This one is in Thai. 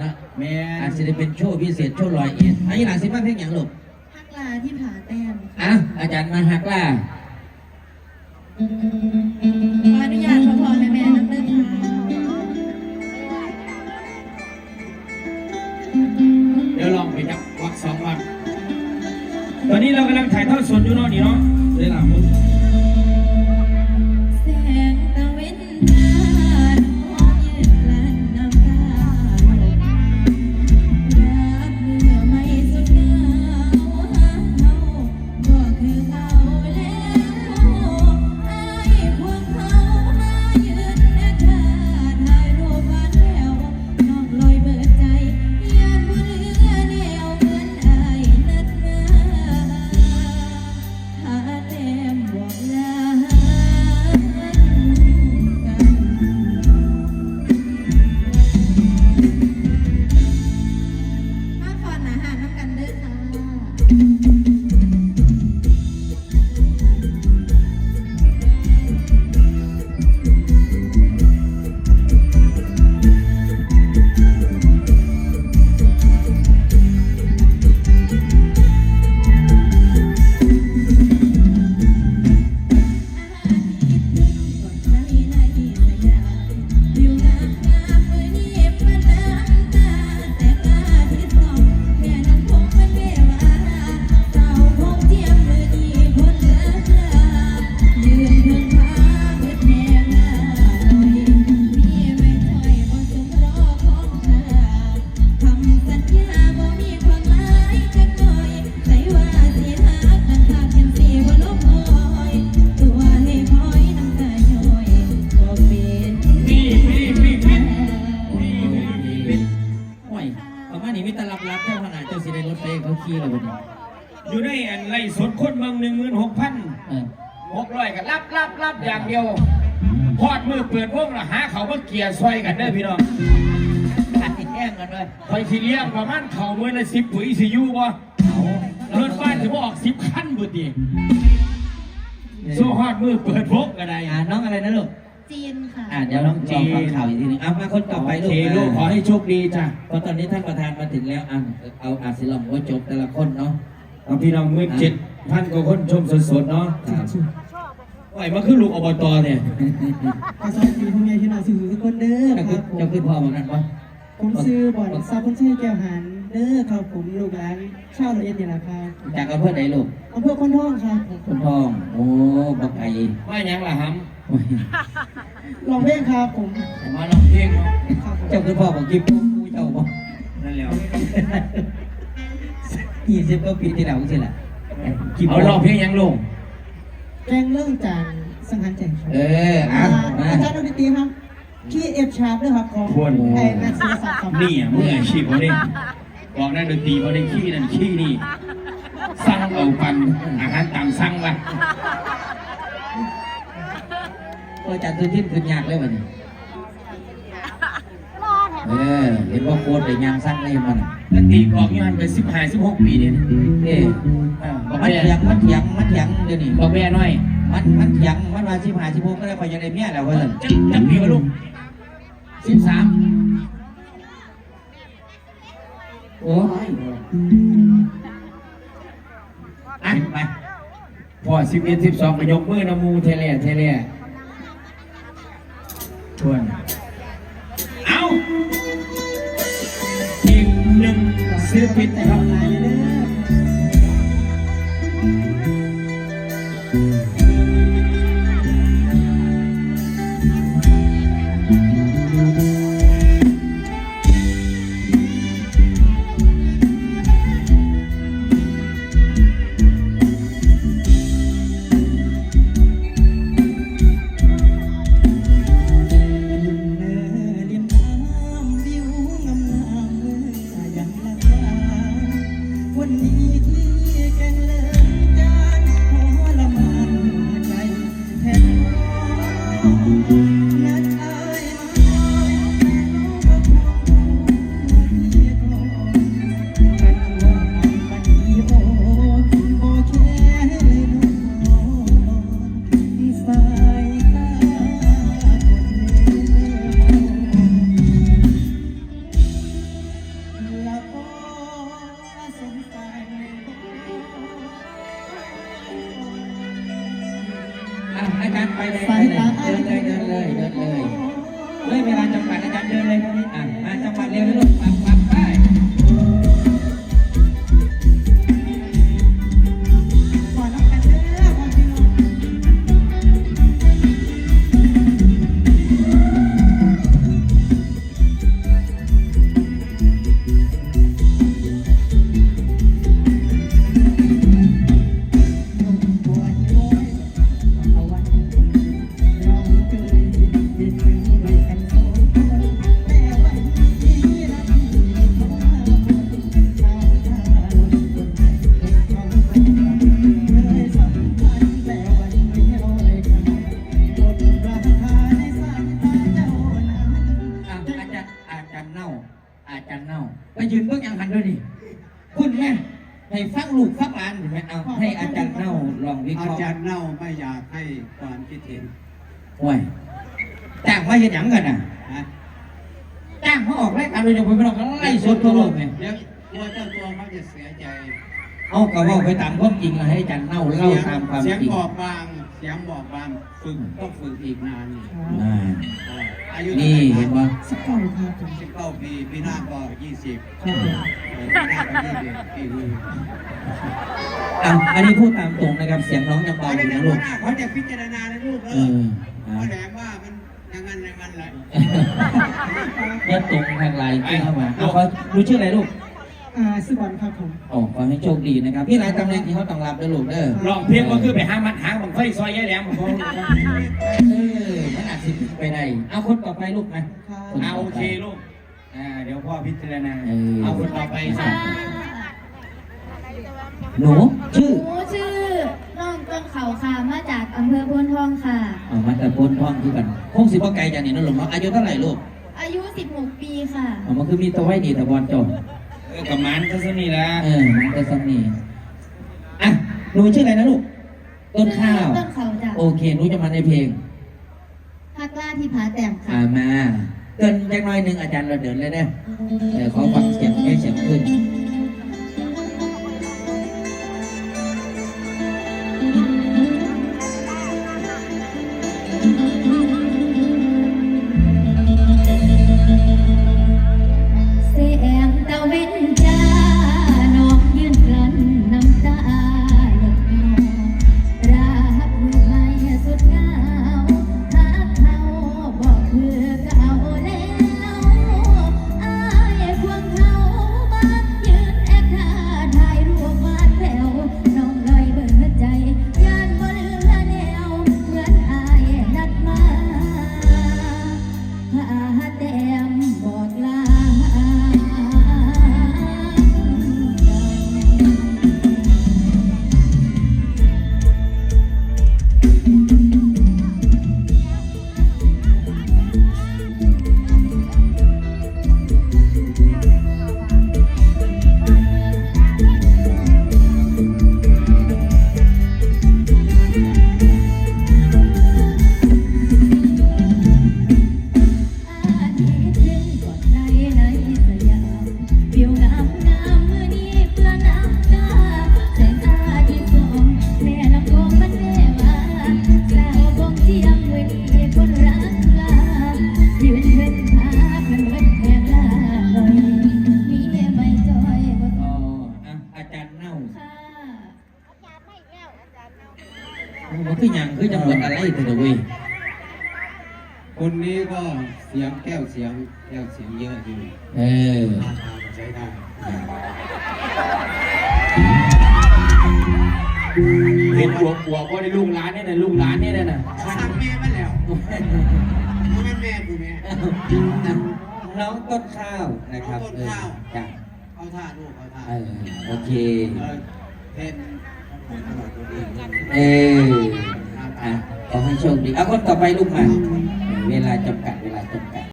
เนาะแม่อาจจะได้เป็นโชว์พิเศษโชว์ลอยเอ็ดอันนี้หลานสิมาเพลงอย่างลูกฮักลาที่ผาแต้มอะอาจารย์มาหักล่าขออนุญาตพ่อพ่อแม่แม่น้ำเลือดค่ะเดี๋ยวลองไปจับวักสองวักตอนนี้เรากำลังถ่ายทอดสดอยู่เนาะนี่เนาะเดี๋ยวหลังมึง ร้อยกันรับรับรับอย่างเดียวพอดมือเปิดวงละหาเขาก็เกียร์ซอยกันเด้อพี่น้องตัดแห้งกันเลยคอยสิเลี้ยงประมาณเขามือละสิบปุ๋ยสิยูบ่เอารถบ้านจะบอกสิบขั้นบุตรีสู้ฮอดมือเปิดวงก็ได้อ่าน้องอะไรนะลูกจีนค่ะอ่าเดี๋ยวน้องจองฟังข่าวอีกทีหนึงเอามาคนต่อไปลูกโเคลูกขอให้โชคดีจ้ะเพราะตอนนี้ท่านประธานมาถึงแล้วอะเอาอาศิลองว่าจบแต่ละคนเนาะเอาพี่น้องมือเจ็ดพันกว่าคนชมสดๆเนาะครับ ไหวมาคือลูกอบตเนี่ยขอสวัสดีพ่อแม่พี่น้องสื่อทุกคนเด้อเจ้าคคือรับผมเจ้าคือพ่อเหมือนกันปะผมซื้อบ่อนซาบุนชัยแก้วหันเด้อครับผมลูกหลานชาวละเอียดนี่แหละครับจากอำเภอไหนลูกอำเภอคนท้องครับผมคนทอง โอ้บักไก่ว่าหยังล่ะฮัมโอ้ยลองเพลงครับผมมาลองเพลงเนาะครับผมเจ้าคือพ่อของกิฟต์กูเจ้าบ่นั่นแหล้วยี่สิบก็ปีที่แล้วสิแหละกิฟต์เอาลองเพลงหยังลง แกงเรื่องจางสังหารแจงครับเอออะมา อาจารย์ดนตรีครับคีย์เอฟชาร์ปด้วยครับของควร ไอ้แม็กซ์ศิลศักดิ์ครับนี่อะมืออาชีพเขาเนี่ยบอกนั่นดนตรีเขาได้ขี้นั่นขี้นี่สั่งเอาปันอาหารตามสั่งวะโอ้จัดตัวทิ้นขึ้นยากเลยวันนี้เออเห็นว่าโคตรได้ยางสั้นเลยมันดนตรีกองอยู่หันไปสิบห้าสิบหกปีเนี่ยเอ๊ะอ่าบอก มันแม่เถียงมันเถียงมันเถียงเดี๋ยวนี้บอกแม่หน่อย มันมันเถียงมันว่าสิบห้าสิบหกก็ได้พอจะได้เมียแล้วว่าซั่นจะจะปีวะลูกสิบสามโอ้ยอะไปพอสิบเอ็ดสิบสองก็ยกมือนะมูเทเล่เทเล่ทวนเอาอีกหนึ่งศิลปินแต่คทรับล мені. เลยเวลาจำกัดอาจารย์เดินเลยครับอะมา ลูกฟังหลานเห็นไหมเอาให้อาจารย์เน่าลองวิเคอาราะห์จารย์เน่าไม่อยากให้ความคิดเห็นห่วยจ้างมาเห็นหยังกันอะนะจ้างมาออกรายการโดยเฉพาะพี่น้องก็ไล่สดทั่วโลกไงเดี๋ยวตัวเจ้าตัวเขาจะเสียใจ เอากระว่าไปตามความจริงมาให้อาจารย์เน่าเล่าตามความเสียงจริงบอบบาง เสียงบอบบางฝึกต้องฝึกอีกนานนี่อ่าเอออายุนี่เห็นปะสักเก้าครับผมสิบเก้าปีพี่นาก็ยี่สิบครับผมพี่นาก็ยี่สิบปีนี้อะอันนี้พูดตามตรงนะครับเสียงน้องยังเบาเขาอยู่จะนะลูกเขาจะพิจารณาในลูกเอเอออเขาอะแหลมว่ามันอย่างนั้นอย่างนั้นแหละ เพื่อนตรงทางไลน์ที่เข้ามาเอาเขารู้ชื่ออะไรลูก อ่าสุวรรณครับผมโอ้ขอให้โชคดีนะครับพี่รายตำแหน่งที่เขาต้องรับด้วยลูกเด้อลองเพลงก็คือไปหามัดหางบังไฟซอยแย่แหลมของเขาเออมันอาจสิไปได้เอาคนต่อไปลูกไหมเอาโอเคลูกอ่าเดี๋ยวพ่อพิจารณาเออเอาคนต่อไปสิหนูชื่อหนูชื่อน้องต้นเขาค่ะมาจากอำเภอพนทองค่ะเอามาแต่พ้นท้องคือกันคงสิบ่ไกลจากนี่นั่นหรอกเนาะอายุเท่าไหร่ลูกอายุ 16 ปีค่ะเอามันคือมีตัวไว้ดีแต่บอลจบ เออกับมันก็สนี่ละเออมันก็สมีอะหนูชื่ออะไรนะลูก ต้นข้าว ต้นเขาจ้ะโอเคหนูจะมาในเพลงพักล่าที่ผาแต้มค่ะอ่ามาเกินจักหน้อยหนึ่งอาจารย์เราเดินเลยนะเออขอฟังเสียงให้เสียงขึ้น มันคือหยังคือจังหวัดอะไรเถอะเว้ยคนนี้ก็เสียงแก้วเสียงแก้วเสียงเยอะอยู่เออท่าทางใช้ได้เห็นบวกบวกว่าในลูกร้านเนี่ยนะลูกร้านเนี่ยนะสั่งแม่มาแล้วมันเป็นแม่กูแม่น้องต้นข้าวนะครับน้องต้นข้าวเออจ้ะเอาท่าลูกเอาท่าเออโอเคเออเทน เองเอออะขอให้โชคดีเอาคนต่อไปลูกมา เวลาจำกัดเวลาจำกัด